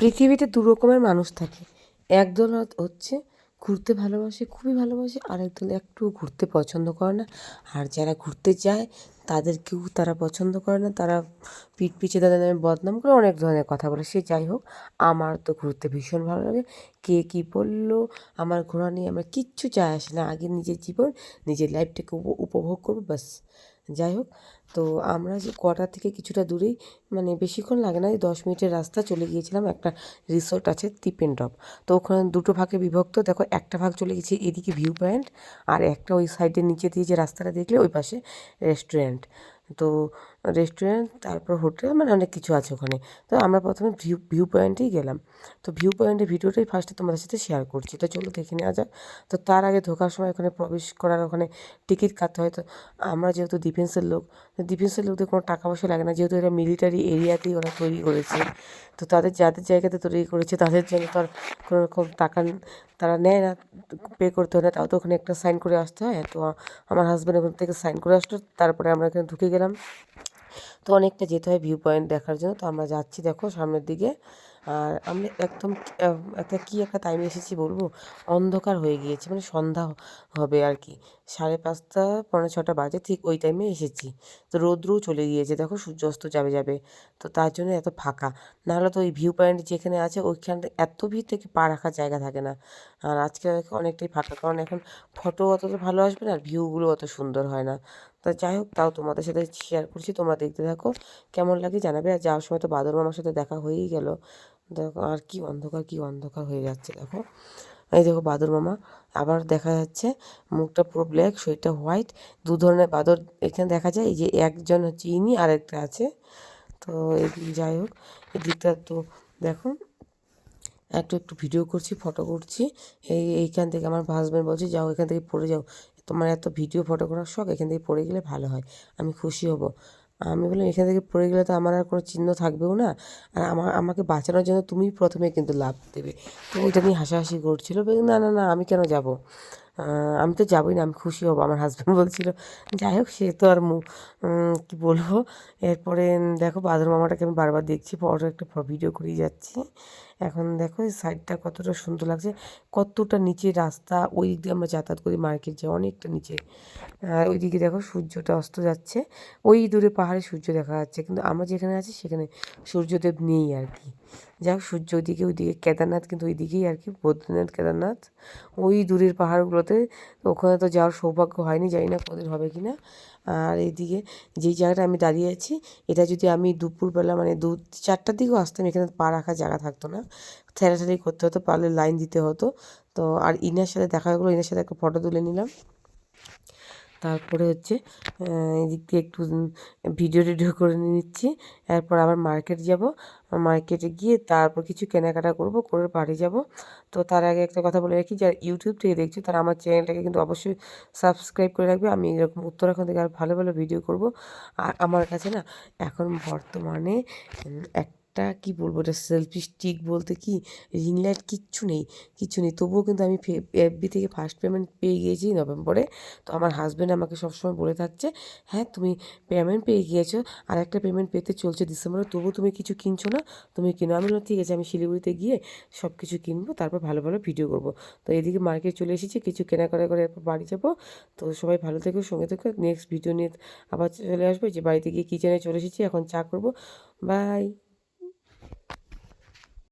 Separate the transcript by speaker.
Speaker 1: পৃথিবীতে দু রকমের মানুষ থাকে। একদল হচ্ছে ঘুরতে ভালোবাসে, খুবই ভালোবাসে আর একদল একটুও ঘুরতে পছন্দ করে না। আর যারা ঘুরতে যায় তাদেরকেও তারা পছন্দ করে না, তারা পিঠ পিছে তাদের নামে বদনাম করে অনেক ধরনের কথা বলে। সে যাই হোক, আমার তো ঘুরতে ভীষণ ভালো লাগে। কে কী বলল, আমার ঘোরা নিয়ে আমার কিচ্ছু যায় আসে না। আগে নিজের জীবন, নিজের লাইফটাকে উপভোগ করব, ব্যাস। যাই হোক, তো আমরা যে কোয়ার্টার থেকে কিছুটা দূরেই মানে বেশিক্ষণ লাগে না দশ মিনিটের রাস্তা চলে গিয়েছিলাম, একটা রিসোর্ট আছে তিপেন টপ তো ওখানে দুটো ভাগে বিভক্ত, দেখো একটা ভাগ চলে গেছে এদিকে ভিউ পয়েন্ট আর একটা ওই সাইডের নিচে দিয়ে যে রাস্তাটা দেখলে, ওই পাশে রেস্টুরেন্ট তো রেস্টুরেন্ট তারপর হোটেল মানে অনেক কিছু আছে ওখানে। তো আমরা প্রথমে ভিউ ভিউ পয়েন্টেই গেলাম। তো ভিউ পয়েন্টের ভিডিওটাই ফার্স্টে তোমাদের সাথে শেয়ার করছি। তো চলো দেখে নেওয়া যাক। তো তার আগে ঢোকার সময় ওখানে প্রবেশ করার ওখানে টিকিট কাটতে হয়। তো আমরা যেহেতু ডিফেন্সের লোক ডিফেন্সের লোকদের কোনো টাকা পয়সা লাগে না। যেহেতু এটা মিলিটারি এরিয়াতেই ওরা তৈরি করেছে। তো তাদের যাদের জায়গাতে তৈরি করেছে, তাদের জন্য তো আর কোনো রকম টাকা তারা নেয় না পে করতে হয় না। তাও তো ওখানে একটা সাইন করে আসতে হয়। তো আমার হাজব্যান্ড ওখান থেকে সাইন করে আসলো। তারপরে আমরা এখানে ঢুকে গেলাম। তো অনেকটা যেতে হয় ভিউ পয়েন্ট দেখার জন্য। তো আমরা যাচ্ছি দেখো সামনের দিকে। আর আমি একদম একটা, কী একটা টাইমে এসেছি বলব? অন্ধকার হয়ে গিয়েছে মানে সন্ধ্যা হবে আর কি। সাড়ে পাঁচটা পনেরো ছটা বাজে ঠিক ওই টাইমে এসেছি। তো রৌদ্রও চলে গিয়েছে, দেখো সূর্যাস্ত যাবে যাবে। তো তার জন্য এত ফাঁকা। নাহলে তো ওই ভিউ পয়েন্ট যেখানে আছে, ওইখানটা এত ভিড় থেকে পা রাখার জায়গা থাকে না। আর আজকে অনেকটাই ফাঁকা, কারণ এখন ফটো অতটা ভালো আসবে না, আর ভিউগুলো অত সুন্দর হয় না। তা যাই হোক, তাও তোমাদের সাথে শেয়ার করছি, তোমরা দেখতে থাকো। কেমন লাগে জানাবে? আর যাওয়ার সময় তো বাদর মামার সাথে দেখা হয়েই গেল। দেখো আর কি অন্ধকার কি অন্ধকার হয়ে যাচ্ছে, দেখো। এই দেখো বাদর মামা, আবার দেখা যাচ্ছে মুখটা পুরো ব্ল্যাক শরীরটা হোয়াইট দু ধরনের বাদর এখানে দেখা যায়, এই যে একজন হচ্ছে ইনি আর একটা আছে। তো যাই হোক, এদিকটা তো দেখো, একটু একটু ভিডিও করছি ফটো করছি। এই এইখান থেকে আমার হাজব্যান্ড বলছে, যাও এখান থেকে পড়ে যাও। তোমার এত ভিডিও ফটো করার শখ এখান থেকে পড়ে গেলে ভালো হয়, আমি খুশি হব। আমি বললাম, এখান থেকে পড়ে গেলে তো আমার আর কোনো চিহ্ন থাকবেও না। আর আমার আমাকে বাঁচানোর জন্য তুমি প্রথমে কিন্তু লাভ দেবে। তো ওইটা নিয়ে হাসাহাসি করছিল। না না না, আমি কেন যাব? আমি তো যাবোই না, আমি খুশি হব। আমার হাজব্যান্ড বলছিল, যাই হোক, সে তো আর কি বলব? এরপরে, দেখো, বাদর মামাটাকে আমি বারবার দেখছি পরে একটা ভিডিও করেই যাচ্ছি। এখন দেখো এই সাইডটা কতটা সুন্দর লাগছে। কতটা নিচে রাস্তা ওই দিক দিয়ে আমরা যাতায়াত করি মার্কেট যাই অনেকটা নিচে। আর ওই দিকে দেখো সূর্যটা অস্ত যাচ্ছে। ওই দূরে পাহাড়ে সূর্য দেখা যাচ্ছে। কিন্তু আমরা যেখানে আছি সেখানে সূর্যদেব নেই আর কি। যাক সূর্য ওইদিকে ওইদিকে কেদারনাথ, কিন্তু ওইদিকেই আর কি বদ্রীনাথ, কেদারনাথ। ওই দূরের পাহাড়গুলোতে ওখানে তো যাওয়ার সৌভাগ্য হয়নি, জানি না কোনোদিন হবে কি না আর এইদিকে যেই জায়গাটা আমি দাঁড়িয়ে আছি, এটা যদি আমি দুপুরবেলা মানে দু, চারটার দিকেও আসতাম, এখানে পা রাখার জায়গা থাকতো না। ঠেলাঠেলি করতে হতো, পারলে লাইন দিতে হতো। তো আর ইনার সাথে দেখা গেলো, ইনার সাথে একটা ফটো তুলে নিলাম। তারপরে হচ্ছে এদিক দিয়ে একটু ভিডিও টিডিও করে নিচ্ছি। এরপর আবার মার্কেট যাব। মার্কেটে গিয়ে তারপর কিছু কেনাকাটা করব, করে বাড়ি যাব। তো তার আগে একটা কথা বলে রাখি, যারা ইউটিউব থেকে দেখছি, তারা আমার চ্যানেলটাকে কিন্তু অবশ্যই সাবস্ক্রাইব করে রাখবে। আমি এরকম উত্তরাখণ্ড থেকে আর ভালো ভালো ভিডিও করব। আর আমার কাছে না, এখন বর্তমানে এক একটা, কী বলব, এটা সেলফি স্টিক বলতে কি রিং লাইট কিচ্ছু নেই কিচ্ছু নেই। তবুও কিন্তু আমি এফবি থেকে ফার্স্ট পেমেন্ট পেয়ে গিয়েছি নভেম্বরে। তো আমার হাজব্যান্ড আমাকে সবসময় বলে থাকছে হ্যাঁ তুমি পেমেন্ট পেয়ে গিয়েছো আর একটা পেমেন্ট পেতে চলছে ডিসেম্বরে, তবুও তুমি কিছু কিনছো না, তুমি কিনো? আমি বললাম, ঠিক আছে, আমি শিলিগুড়িতে গিয়ে সব কিছু কিনবো, তারপর ভালো ভালো ভিডিও করব। তো এদিকে মার্কেট চলে এসেছি, কিছু কেনাকাটা করে এরপর বাড়ি যাব। তো সবাই ভালো থেকো, সঙ্গে থেকো নেক্সট ভিডিও নিয়ে আবার চলে আসব যে বাড়িতে গিয়ে কিচেনে চলে এসেছি, এখন চা করব। বাই